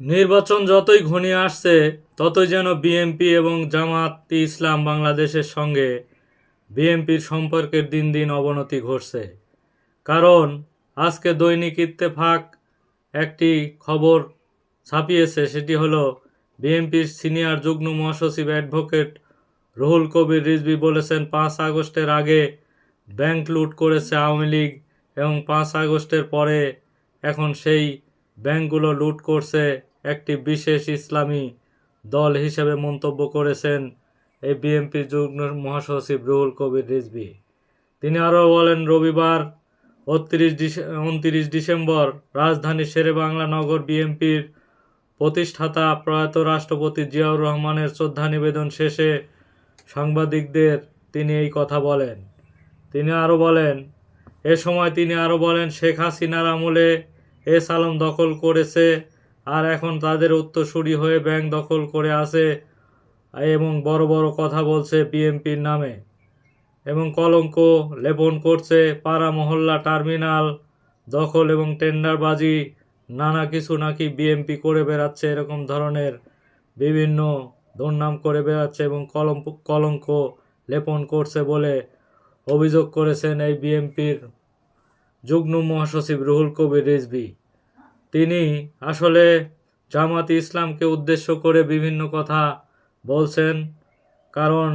নির্বাচন যতই ঘনিয়ে আসছে, ততই যেন বিএনপি এবং জামাতি ইসলাম বাংলাদেশের সঙ্গে বিএনপির সম্পর্কের দিন দিন অবনতি ঘটছে। কারণ, আজকে দৈনিক ইত্তেফাক একটি খবর ছাপিয়েছে, সেটি হলো বিএনপির সিনিয়র যুগ্ম মহাসচিব অ্যাডভোকেট রুহুল কবির রিজভি বলেছেন, পাঁচ আগস্টের আগে ব্যাংক লুট করেছে আওয়ামী লীগ এবং পাঁচ আগস্টের পরে এখন সেই ব্যাংকগুলো লুট করছে একটি বিশেষ ইসলামী দল হিসেবে মন্তব্য করেছেন এই বিএনপির যুগ্ম মহাসচিব রুহুল কবির রিজভি। তিনি আরও বলেন, রবিবার উনত্রিশ উনত্রিশ ডিসেম্বর রাজধানী শেরে বাংলা নগর বিএনপির প্রতিষ্ঠাতা প্রয়াত রাষ্ট্রপতি জিয়াউর রহমানের শ্রদ্ধা নিবেদন শেষে সাংবাদিকদের তিনি এই কথা বলেন। তিনি আরও বলেন, এ সময় তিনি আরও বলেন, শেখ হাসিনার আমলে এ সালাম দখল করেছে, আর এখন তাদের উত্তরসূরি হয়ে ব্যাংক দখল করে আছে এবং বড় বড় কথা বলছে বিএনপির নামে। এবং কলঙ্ক লেপন করছে, পাড়া মহল্লা টার্মিনাল দখল এবং টেন্ডারবাজি, নানা কিছু নাকি বিএমপি করে বেড়াচ্ছে এরকম ধরনের বিভিন্ন দুর্নাম করে বেড়াচ্ছে এবং কলম কলঙ্ক লেপন করছে বলে অভিযোগ করেছেন এই বিএমপির যুগ্ম মহাসচিব রুহুল কবির রিজভি। তিনি আসলে জামাত ইসলামকে উদ্দেশ্য করে বিভিন্ন কথা বলছেন, কারণ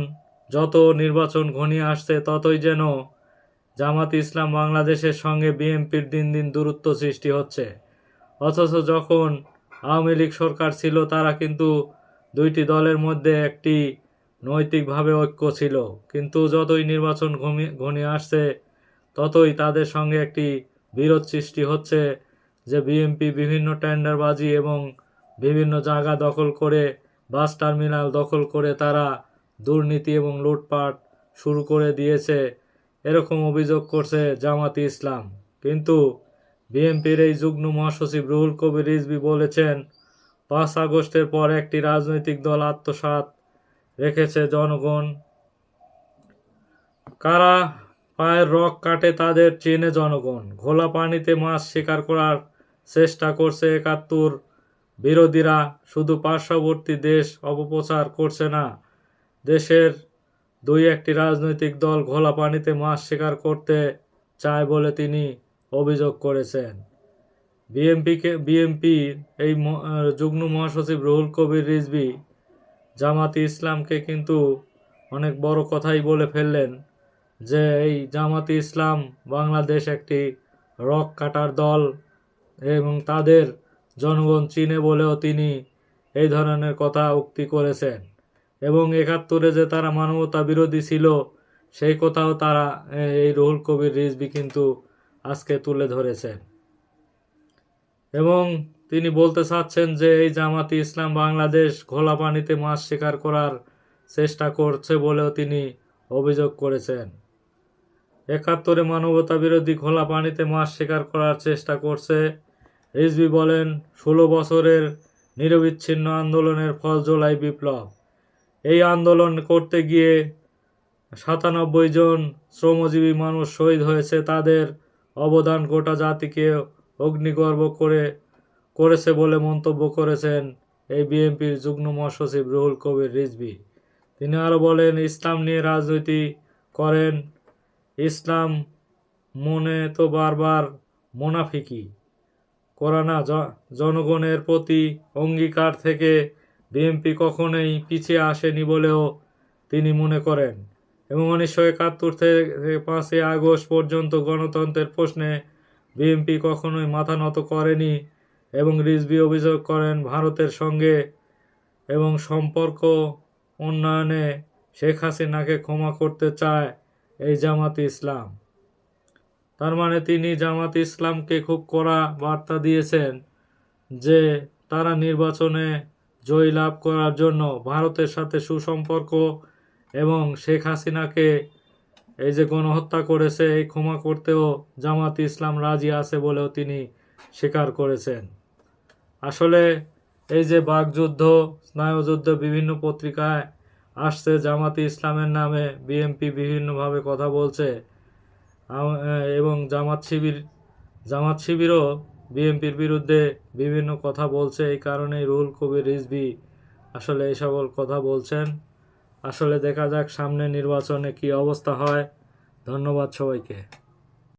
যত নির্বাচন ঘনিয়ে আসছে ততই যেন জামাত ইসলাম বাংলাদেশের সঙ্গে বিএনপির দিন দিন দূরত্ব সৃষ্টি হচ্ছে। অথচ যখন আওয়ামী লীগ সরকার ছিল, তারা কিন্তু দুইটি দলের মধ্যে একটি নৈতিকভাবে ঐক্য ছিল। কিন্তু যতই নির্বাচন ঘনিয়ে আসছে, ততই তাদের সঙ্গে একটি বিরোধ সৃষ্টি হচ্ছে। যে বিএনপি বিভিন্ন টেন্ডারবাজি এবং বিভিন্ন জায়গা দখল করে, বাস টার্মিনাল দখল করে তারা দুর্নীতি এবং লুটপাট শুরু করে দিয়েছে। এরকম অভিযোগ করছে জামাতি ইসলাম। কিন্তু বিএনপির এই যুগ্ম মহাসচিব রুহুল কবির রিজভি বলেছেন, পাঁচ আগস্টের পর একটি রাজনৈতিক দল আত্মসাৎ রেখেছে জনগণ। কারা পায়ের রক কাটে তাদের চেনে জনগণ। ঘোলা পানিতে মাছ শিকার করার চেষ্টা করছে একাত্তর। বিরোধীরা শুধু পার্শ্ববর্তী দেশ অপপ্রচার করছে না, দেশের দুই একটি রাজনৈতিক দল ঘোলা পানিতে মাছ শিকার করতে চায় বলে তিনি অভিযোগ করেছেন। বিএমপিকে বিএমপি এই যুগ্ম মহাসচিব রুহুল কবির রিজভি জামাতি ইসলামকে কিন্তু অনেক বড় কথাই বলে ফেললেন যে, এই জামাতি ইসলাম বাংলাদেশ একটি রক কাটার দল এবং তাদের জনগণ চিনে বলেও তিনি এই ধরনের কথা উক্তি করেছেন। এবং একাত্তরে যে তারা মানবতা বিরোধী ছিল, সেই কথাও তারা এই রুহুল কবির রিজভি কিন্তু আজকে তুলে ধরেছেন। এবং তিনি বলতে চাচ্ছেন যে, এই জামাতি ইসলাম বাংলাদেশ ঘোলা পানিতে মাছ শিকার করার চেষ্টা করছে বলেও তিনি অভিযোগ করেছেন। একাত্তরে মানবতা বিরোধী খোলা পানিতে মাছ শিকার করার চেষ্টা করছে রিজভি বলেন, ষোলো বছরের নিরবিচ্ছিন্ন আন্দোলনের ফল জোলাই বিপ্লব। এই আন্দোলন করতে গিয়ে সাতানব্বই জন শ্রমজীবী মানুষ শহীদ হয়েছে। তাদের অবদান গোটা জাতিকে অগ্নিগর্ভ করে, করেছে বলে মন্তব্য করেছেন এই বিএনপির যুগ্ম মহাসচিব রুহুল কবির রিজভি। তিনি আরও বলেন, ইসলাম নিয়ে রাজনীতি করেন, ইসলাম মনে তো বারবার মোনাফিকি করানা জনগণের প্রতি অঙ্গীকার থেকে বিএনপি কখনোই পিছিয়ে আসেনি বলেও তিনি মনে করেন। এবং উনিশশো একাত্তর থেকে পাঁচই আগস্ট পর্যন্ত গণতন্ত্রের প্রশ্নে বিএনপি কখনোই মাথা নত করেনি এবং রিজভি অভিযোগ করেন ভারতের সঙ্গে এবং সম্পর্ক উন্নয়নে শেখ হাসিনাকে ক্ষমা করতে চায় এই জামাত ইসলাম। তার মানে তিনি জামাত ইসলামকে খুব কড়া বার্তা দিয়েছেন যে তারা নির্বাচনে জয় লাভ করার জন্য ভারতের সাথে সুসম্পর্ক এবং শেখ হাসিনাকে এই যে গণহত্যা করেছে, এই ক্ষমা করতেও জামাত ইসলাম রাজি আছে বলেও তিনি স্বীকার করেছেন। আসলে এই যে বাগযুদ্ধ স্নায়ুযুদ্ধ বিভিন্ন পত্রিকায় আসছে, জামাতি ইসলামের নামে বিএমপি বিভিন্নভাবে কথা বলছে। এবং জামাত শিবির, জামাত শিবিরও বিএনপির বিরুদ্ধে বিভিন্ন কথা বলছে। এই কারণেই রুহুল কবির রিজভি আসলে এই সকল কথা বলছেন। আসলে দেখা যাক সামনে নির্বাচনে কি অবস্থা হয়। ধন্যবাদ সবাইকে।